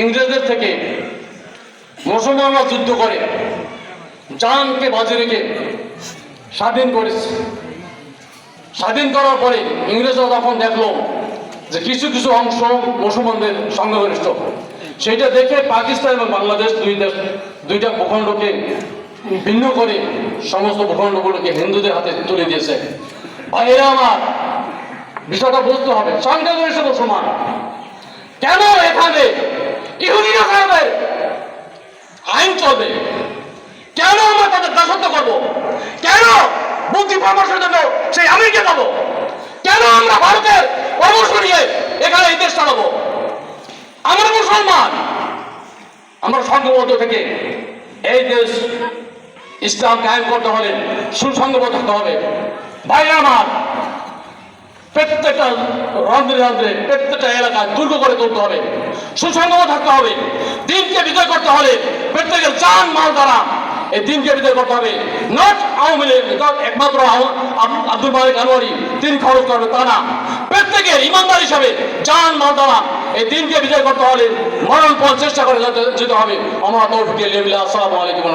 ইংরেজদের থেকে মুসলমানরা যুদ্ধ করে, জানকে বাজে রেখে স্বাধীন করেছে। স্বাধীন করার পরে ইংরেজরা তখন দেখল যে কিছু কিছু অংশ মুসলমানদের সংখ্যাগরিষ্ঠ। সেইটা দেখে পাকিস্তান এবং বাংলাদেশ দুই দেশ দুইটা ভূখণ্ডকে ভিন্ন করে সমস্ত ভূখণ্ডগুলোকে হিন্দুদের হাতে তুলে দিয়েছে। ভাইয়েরা আমার বিষয়টা বুঝতে হবে। সংখ্যাগরিষ্ঠ মুসলমান। কেন এখানে ইহুদিরা খাবে আইন চলবে কেন আমরা তাদের দাসত্ব করব কেন বুদ্ধি পরামর্শের জন্য সেই আমেরিকা যাব কেন আমরা ভারতের পরামর্শ নিয়ে এখানে এই দেশ চালাবো আমরা মুসলমান। আমরা সংঘবদ্ধ থেকে এই দেশ ইসলাম কায়েম করতে হলে সুসংঘবদ্ধ থাকতে হবে। ভাই, আমার প্রত্যেকটা রন্ধ্রে রন্ধ্রে, প্রত্যেকটা এলাকায় দুর্গ করে তুলতে হবে। সুসংগত থাকতে হবে। দিনকে বিজয় করতে হলে প্রত্যেকের চান মাল, দ্বারা এই দিনকে বিজয় করতে হবে। নট আওয়ামী লীগ একমাত্র আব্দুল মালিক আনোয়ারি, তিনি খরচ করবে তা না। প্রত্যেকের ইমানদার হিসাবে চান মাল দ্বারা এই দিনকে বিজয় করতে হলে মরণ পথ চেষ্টা করে যেতে যেতে হবে। আমরা তৌফিকে লেবিলা, আসসালামু আলাইকুম।